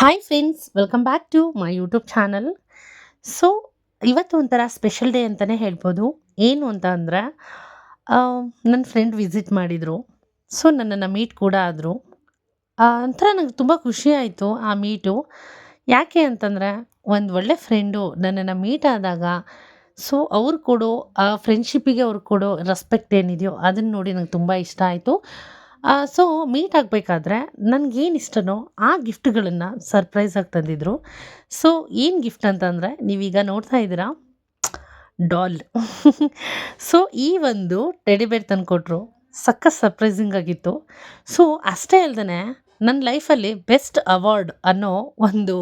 Hi friends welcome back to my YouTube channel so ಇವತ್ತು ಒಂಥರ special day ಅಂತಲೇ ಹೇಳ್ಬೋದು. ಏನು ಅಂತ ಅಂದರೆ ನನ್ನ ಫ್ರೆಂಡ್ ವಿಸಿಟ್ ಮಾಡಿದರು. ಸೊ ನನ್ನನ್ನು ಮೀಟ್ ಕೂಡ ಆದರು. ಒಂಥರ ನಂಗೆ ತುಂಬ ಖುಷಿ ಆಯಿತು ಆ ಮೀಟು ಯಾಕೆ ಅಂತಂದರೆ, ಒಂದು ಒಳ್ಳೆ ಫ್ರೆಂಡು ನನ್ನನ್ನು ಮೀಟ್ ಆದಾಗ ಸೊ ಅವ್ರು ಕೊಡೋ, ಆ ಫ್ರೆಂಡ್ಶಿಪ್ಪಿಗೆ ಅವ್ರು ಕೊಡೋ ರೆಸ್ಪೆಕ್ಟ್ ಏನಿದೆಯೋ ಅದನ್ನು ನೋಡಿ ನಂಗೆ ತುಂಬ ಇಷ್ಟ ಆಯಿತು. ಸೊ ಮೀಟ್ ಆಗಬೇಕಾದ್ರೆ ನನಗೇನು ಇಷ್ಟನೋ ಆ ಗಿಫ್ಟ್ಗಳನ್ನು ಸರ್ಪ್ರೈಸಾಗಿ ತಂದಿದ್ದರು ಸೊ ಏನು ಗಿಫ್ಟ್ ಅಂತಂದರೆ ನೀವೀಗ ನೋಡ್ತಾ ಇದ್ದೀರಾ? ಡಾಲ್. ಸೊ ಈ ಒಂದು ಟೆಡಿ ಬೇರ್ ತಂದುಕೊಟ್ರು. ಸಖತ್ ಸರ್ಪ್ರೈಸಿಂಗ್ ಆಗಿತ್ತು. ಸೊ ಅಷ್ಟೇ ಅಲ್ಲದೆ ನನ್ನ ಲೈಫಲ್ಲಿ ಬೆಸ್ಟ್ ಅವಾರ್ಡ್ ಅನ್ನೋ ಒಂದು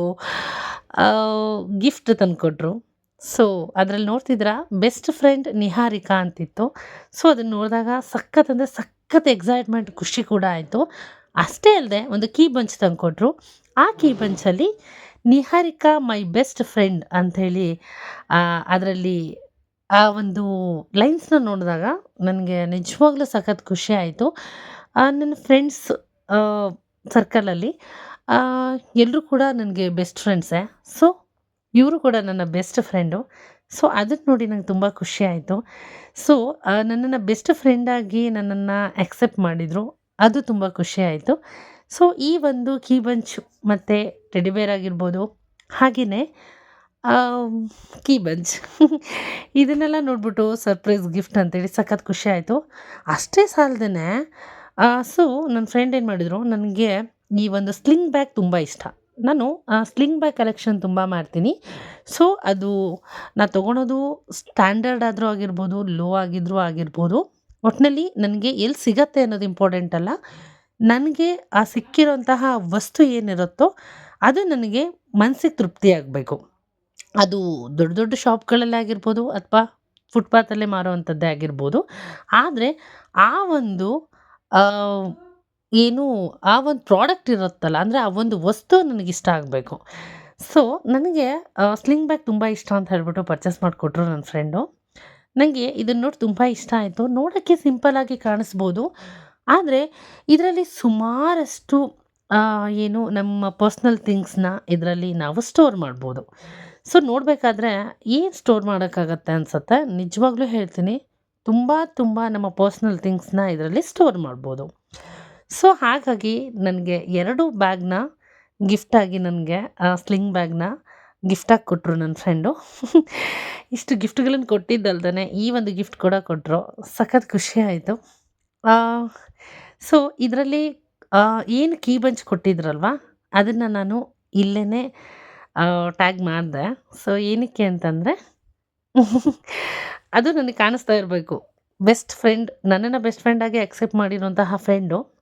ಗಿಫ್ಟ್ ತಂದುಕೊಟ್ರು. ಸೊ ಅದರಲ್ಲಿ ನೋಡ್ತಿದ್ರ ಬೆಸ್ಟ್ ಫ್ರೆಂಡ್ ನಿಹಾರಿಕಾ ಅಂತಿತ್ತು. ಸೊ ಅದನ್ನು ನೋಡಿದಾಗ ಸಖತ್ ಅಂದರೆ ಸಖತ್ ಎಕ್ಸೈಟ್ಮೆಂಟ್ ಖುಷಿ ಕೂಡ ಆಯಿತು. ಅಷ್ಟೇ ಅಲ್ಲದೆ ಒಂದು ಕೀ ಬಂಚ್ ತಂದುಕೊಟ್ರು. ಆ ಕೀ ಬಂಚಲ್ಲಿ ನಿಹಾರಿಕಾ ಮೈ ಬೆಸ್ಟ್ ಫ್ರೆಂಡ್ ಅಂಥೇಳಿ ಅದರಲ್ಲಿ ಆ ಒಂದು ಲೈನ್ಸ್ನ ನೋಡಿದಾಗ ನನಗೆ ನಿಜವಾಗ್ಲೂ ಸಖತ್ ಖುಷಿ ಆಯಿತು. ನನ್ನ ಫ್ರೆಂಡ್ಸ್ ಸರ್ಕಲಲ್ಲಿ ಎಲ್ಲರೂ ಕೂಡ ನನಗೆ ಬೆಸ್ಟ್ ಫ್ರೆಂಡ್ಸೇ ಸೊ ಇವರು ಕೂಡ ನನ್ನ ಬೆಸ್ಟ್ ಫ್ರೆಂಡು ಸೊ ಅದಕ್ಕೆ ನೋಡಿ ನಂಗೆ ತುಂಬ ಖುಷಿ ಆಯಿತು. ಸೊ ನನ್ನನ್ನು ಬೆಸ್ಟ್ ಫ್ರೆಂಡಾಗಿ ನನ್ನನ್ನು ಆಕ್ಸೆಪ್ಟ್ ಮಾಡಿದರು. ಅದು ತುಂಬ ಖುಷಿ ಆಯಿತು. ಸೊ, ಈ ಒಂದು ಕೀ ಬಂಚ್ ಮತ್ತು ಟೆಡಿಬೇರ್ ಆಗಿರ್ಬೋದು, ಹಾಗೆಯೇ ಕೀ ಬಂಚ್ ಇದನ್ನೆಲ್ಲ ನೋಡ್ಬಿಟ್ಟು ಸರ್ಪ್ರೈಸ್ ಗಿಫ್ಟ್ ಅಂತೇಳಿ ಸಖತ್ ಖುಷಿ ಆಯಿತು. ಅಷ್ಟೇ ಸಾಲದೇ ಸೊ, ನನ್ನ ಫ್ರೆಂಡ್ ಏನು ಮಾಡಿದರು, ನನಗೆ ಈ ಒಂದು ಸ್ಲಿಂಗ್ ಬ್ಯಾಗ್ ತುಂಬ ಇಷ್ಟ. ನಾನು ಸ್ಲಿಂಗ್ ಬ್ಯಾಗ್ ಕಲೆಕ್ಷನ್ ತುಂಬ ಮಾಡ್ತೀನಿ. ಸೊ ಅದು ನಾನು ತೊಗೊಳೋದು ಸ್ಟ್ಯಾಂಡರ್ಡ್ ಆದರೂ ಆಗಿರ್ಬೋದು ಲೋ ಆಗಿದ್ದರೂ ಆಗಿರ್ಬೋದು. ಒಟ್ಟಿನಲ್ಲಿ ನನಗೆ ಎಲ್ಲಿ ಸಿಗತ್ತೆ ಅನ್ನೋದು ಇಂಪಾರ್ಟೆಂಟ್ ಅಲ್ಲ. ನನಗೆ ಆ ಸಿಕ್ಕಿರೋಂತಹ ವಸ್ತು ಏನಿರುತ್ತೋ, ಅದು ನನಗೆ ಮನಸ್ಸಿಗೆ ತೃಪ್ತಿ ಆಗಬೇಕು. ಅದು ದೊಡ್ಡ ದೊಡ್ಡ ಶಾಪ್ಗಳಲ್ಲಿ ಆಗಿರ್ಬೋದು ಅಥವಾ ಫುಟ್ಪಾತಲ್ಲೇ ಮಾರುವಂಥದ್ದೇ ಆಗಿರ್ಬೋದು. ಆದರೆ ಆ ಒಂದು ಏನು ಆ ಒಂದು ಪ್ರಾಡಕ್ಟ್ ಇರುತ್ತಲ್ಲ, ಅಂದರೆ ಆ ಒಂದು ವಸ್ತು ನನಗೆ ಇಷ್ಟ ಆಗಬೇಕು. ಸೊ ನನಗೆ ಸ್ಲಿಂಗ್ ಬ್ಯಾಗ್ ತುಂಬ ಇಷ್ಟ ಅಂತ ಹೇಳ್ಬಿಟ್ಟು ಪರ್ಚೇಸ್ ಮಾಡಿಕೊಟ್ರು ನನ್ನ ಫ್ರೆಂಡು ನನಗೆ ಇದನ್ನು ನೋಡಿ ತುಂಬ ಇಷ್ಟ ಆಯಿತು. ನೋಡೋಕ್ಕೆ ಸಿಂಪಲ್ಲಾಗಿ ಕಾಣಿಸ್ಬೋದು. ಆದರೆ, ಇದರಲ್ಲಿ ಸುಮಾರಷ್ಟು ಏನು ನಮ್ಮ ಪರ್ಸ್ನಲ್ ಥಿಂಗ್ಸ್ನ ಇದರಲ್ಲಿ ನಾವು ಸ್ಟೋರ್ ಮಾಡ್ಬೋದು. ಸೊ ನೋಡಬೇಕಾದ್ರೆ ಏನು ಸ್ಟೋರ್ ಮಾಡೋಕ್ಕಾಗತ್ತೆ ಅನಿಸುತ್ತೆ? ನಿಜವಾಗ್ಲೂ ಹೇಳ್ತೀನಿ, ತುಂಬ ತುಂಬ ನಮ್ಮ ಪರ್ಸ್ನಲ್ ಥಿಂಗ್ಸ್ನ ಇದರಲ್ಲಿ ಸ್ಟೋರ್ ಮಾಡ್ಬೋದು. ಸೊ, ಹಾಗಾಗಿ ನನಗೆ ಎರಡು ಬ್ಯಾಗ್ನ ಗಿಫ್ಟಾಗಿ ನನಗೆ ಸ್ಲಿಂಗ್ ಬ್ಯಾಗ್ನ ಗಿಫ್ಟಾಗಿ ಕೊಟ್ಟರು ನನ್ನ ಫ್ರೆಂಡು. ಇಷ್ಟು ಗಿಫ್ಟ್ಗಳನ್ನು ಕೊಟ್ಟಿದ್ದಲ್ದೇ ಈ ಒಂದು ಗಿಫ್ಟ್ ಕೂಡ ಕೊಟ್ಟರು ಸಖತ್ ಖುಷಿ ಆಯಿತು. ಸೊ, ಇದರಲ್ಲಿ ಏನು ಕೀ ಬಂಚ್ ಕೊಟ್ಟಿದ್ರಲ್ವ? ಅದನ್ನು ನಾನು ಇಲ್ಲೇ ಟ್ಯಾಗ್ ಮಾಡಿದೆ. ಸೊ, ಏನಕ್ಕೆ ಅಂತಂದರೆ, ಅದು ನನಗೆ ಕಾಣಿಸ್ತಾ ಇರಬೇಕು. ಬೆಸ್ಟ್ ಫ್ರೆಂಡ್, ನನ್ನನ್ನು ಬೆಸ್ಟ್ ಫ್ರೆಂಡಾಗಿ ಅಕ್ಸೆಪ್ಟ್ ಮಾಡಿರುವಂತಹ ಫ್ರೆಂಡು.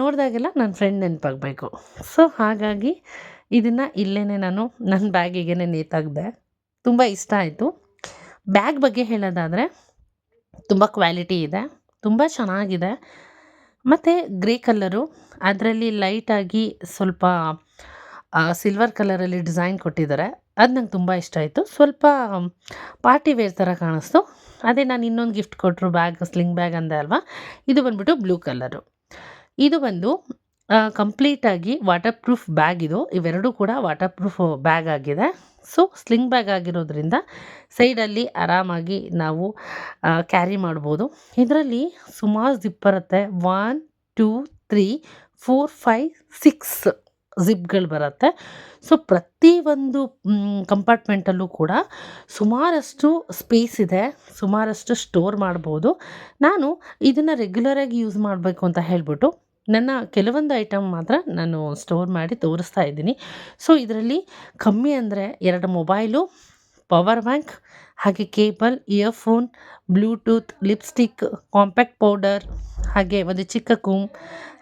ನೋಡಿದಾಗೆಲ್ಲ ನನ್ನ ಫ್ರೆಂಡ್ ನೆನಪಾಗಬೇಕು. ಸೊ ಹಾಗಾಗಿ ಇದನ್ನು ಇಲ್ಲೇ ನಾನು ನನ್ನ ಬ್ಯಾಗಿಗೆ ನೇತಾಕಿದೆ ತುಂಬ ಇಷ್ಟ ಆಯಿತು. ಬ್ಯಾಗ್ ಬಗ್ಗೆ ಹೇಳೋದಾದರೆ ತುಂಬ ಕ್ವಾಲಿಟಿ ಇದೆ, ತುಂಬ ಚೆನ್ನಾಗಿದೆ. ಮತ್ತು ಗ್ರೇ ಕಲ್ಲರು ಅದರಲ್ಲಿ ಲೈಟಾಗಿ ಸ್ವಲ್ಪ ಸಿಲ್ವರ್ ಕಲರಲ್ಲಿ ಡಿಸೈನ್ ಕೊಟ್ಟಿದ್ದಾರೆ. ಅದು ನಂಗೆ ತುಂಬ ಇಷ್ಟ ಆಯಿತು. ಸ್ವಲ್ಪ ಪಾರ್ಟಿ ವೇರ್ ಥರ ಕಾಣಿಸ್ತು. ಅದೇ ನಾನು ಇನ್ನೊಂದು ಗಿಫ್ಟ್ ಕೊಟ್ಟರು ಬ್ಯಾಗ್ ಸ್ಲಿಂಗ್ ಬ್ಯಾಗ್ ಅಂದೆ ಅಲ್ವಾ? ಇದು ಬಂದ್ಬಿಟ್ಟು ಬ್ಲೂ ಕಲರು ಇದು ಒಂದು ಕಂಪ್ಲೀಟಾಗಿ ವಾಟರ್ ಪ್ರೂಫ್ ಬ್ಯಾಗ್ ಇದು. ಇವೆರಡೂ ಕೂಡ ವಾಟರ್ ಪ್ರೂಫ್ ಬ್ಯಾಗ್ ಆಗಿದೆ. ಸೊ, ಸ್ಲಿಂಗ್ ಬ್ಯಾಗ್ ಆಗಿರೋದ್ರಿಂದ ಸೈಡಲ್ಲಿ ಆರಾಮಾಗಿ ನಾವು ಕ್ಯಾರಿ ಮಾಡ್ಬೋದು. ಇದರಲ್ಲಿ ಸುಮಾರು ಜಿಪ್ ಬರುತ್ತೆ. One, two, three, four, five, six ಜಿಪ್ಗಳು ಬರುತ್ತೆ. ಸೊ, ಪ್ರತಿಯೊಂದು ಕಂಪಾರ್ಟ್ಮೆಂಟಲ್ಲೂ ಕೂಡ ಸುಮಾರಷ್ಟು ಸ್ಪೇಸ್ ಇದೆ. ಸುಮಾರಷ್ಟು ಸ್ಟೋರ್ ಮಾಡ್ಬೋದು. ನಾನು ಇದನ್ನು ರೆಗ್ಯುಲರಾಗಿ ಯೂಸ್ ಮಾಡಬೇಕು ಅಂತ ಹೇಳಿಬಿಟ್ಟು ನನ್ನ ಕೆಲವೊಂದು ಐಟಮ್ ಮಾತ್ರ ನಾನು ಸ್ಟೋರ್ ಮಾಡಿ ತೋರಿಸ್ತಾ ಇದ್ದೀನಿ. ಸೊ ಇದರಲ್ಲಿ ಕಮ್ಮಿ ಅಂದರೆ ಎರಡು ಮೊಬೈಲು ಪವರ್ ಬ್ಯಾಂಕ್ ಹಾಗೆ cable earphone bluetooth lipstick compact powder ಹಾಗೆ ಒಂದು ಚಿಕ್ಕ ಕೂಮ್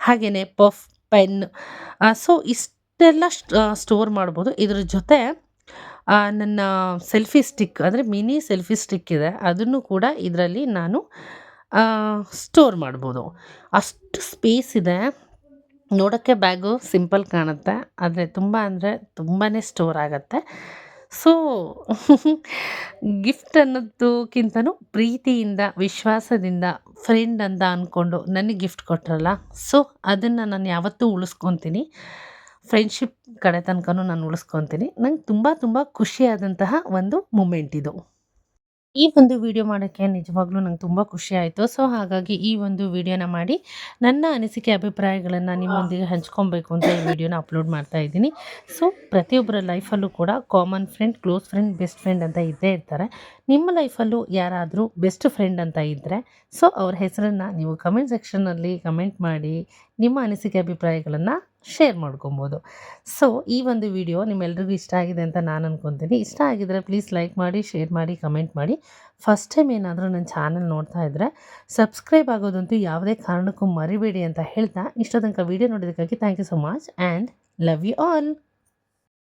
ಹಾಗೆಯೇ ಪಫ್ ಪೆನ್ ಸೊ ಇಷ್ಟೆಲ್ಲ ಸ್ಟೋರ್ ಮಾಡ್ಬೋದು. ಇದರ ಜೊತೆ ನನ್ನ ಸೆಲ್ಫಿ ಸ್ಟಿಕ್ ಅಂದರೆ ಮಿನಿ ಸೆಲ್ಫಿ ಸ್ಟಿಕ್ ಇದೆ. ಅದನ್ನು ಕೂಡ ಇದರಲ್ಲಿ ನಾನು ಸ್ಟೋರ್ ಮಾಡ್ಬೋದು. ಅಷ್ಟು ಸ್ಪೇಸ್ ಇದೆ. ನೋಡೋಕ್ಕೆ ಬ್ಯಾಗು ಸಿಂಪಲ್ ಕಾಣುತ್ತೆ. ಆದರೆ ತುಂಬ ಅಂದರೆ ತುಂಬಾ ಸ್ಟೋರ್ ಆಗುತ್ತೆ. ಸೊ ಗಿಫ್ಟ್ ಅನ್ನೋದಕ್ಕಿಂತನೂ ಪ್ರೀತಿಯಿಂದ, ವಿಶ್ವಾಸದಿಂದ ಫ್ರೆಂಡ್ ಅಂತ ಅಂದ್ಕೊಂಡು ನನಗೆ ಗಿಫ್ಟ್ ಕೊಟ್ಟರಲ್ಲ ಸೊ ಅದನ್ನು ನಾನು ಯಾವತ್ತೂ ಉಳಿಸ್ಕೊತೀನಿ. ಫ್ರೆಂಡ್ಶಿಪ್ ಕಡೆ ತನಕನೂ ನಾನು ಉಳಿಸ್ಕೊತೀನಿ. ನಂಗೆ ತುಂಬ ತುಂಬ ಖುಷಿಯಾದಂತಹ ಒಂದು ಮೂಮೆಂಟ್ ಇದು. ಈ ಒಂದು ವಿಡಿಯೋ ಮಾಡೋಕ್ಕೆ ನಿಜವಾಗ್ಲೂ ನಂಗೆ ತುಂಬ ಖುಷಿ ಆಯಿತು. ಸೊ ಹಾಗಾಗಿ ಈ ಒಂದು ವಿಡಿಯೋನ ಮಾಡಿ ನನ್ನ ಅನಿಸಿಕೆ ಅಭಿಪ್ರಾಯಗಳನ್ನು ನಿಮ್ಮೊಂದಿಗೆ ಹಂಚ್ಕೊಬೇಕು ಅಂತ ಈ ವಿಡಿಯೋನ ಅಪ್ಲೋಡ್ ಮಾಡ್ತಾ ಇದ್ದೀನಿ. ಸೊ ಪ್ರತಿಯೊಬ್ಬರ ಲೈಫಲ್ಲೂ ಕೂಡ common friend close friend best friend ಅಂತ ಇದ್ದೇ ಇರ್ತಾರೆ. ನಿಮ್ಮ ಲೈಫಲ್ಲೂ ಯಾರಾದರೂ ಬೆಸ್ಟ್ ಫ್ರೆಂಡ್ ಅಂತ ಇದ್ದರೆ ಸೊ ಅವ್ರ ಹೆಸರನ್ನು ನೀವು ಕಮೆಂಟ್ ಸೆಕ್ಷನ್ನಲ್ಲಿ ಕಮೆಂಟ್ ಮಾಡಿ ನಿಮ್ಮ ಅನಿಸಿಕೆ ಅಭಿಪ್ರಾಯಗಳನ್ನು ಶೇರ್ ಮಾಡ್ಕೊಬೋದು. ಸೊ ಈ ಒಂದು ವಿಡಿಯೋ ನಿಮ್ಮೆಲ್ರಿಗೂ ಇಷ್ಟ ಆಗಿದೆ ಅಂತ ನಾನು ಅನ್ಕೊತೀನಿ. ಇಷ್ಟ ಆಗಿದ್ರೆ ಪ್ಲೀಸ್ ಲೈಕ್ ಮಾಡಿ ಶೇರ್ ಮಾಡಿ ಕಮೆಂಟ್ ಮಾಡಿ. ಫಸ್ಟ್ ಟೈಮ್ ಏನಾದರೂ ನನ್ನ ಚಾನಲ್ ನೋಡ್ತಾ ಇದ್ದರೆ ಸಬ್ಸ್ಕ್ರೈಬ್ ಆಗೋದಂತೂ ಯಾವುದೇ ಕಾರಣಕ್ಕೂ ಮರಿಬೇಡಿ ಅಂತ ಹೇಳ್ತಾ ಇಷ್ಟೋ ತನಕ video ನೋಡೋದಕ್ಕಾಗಿ thank you so much and love you all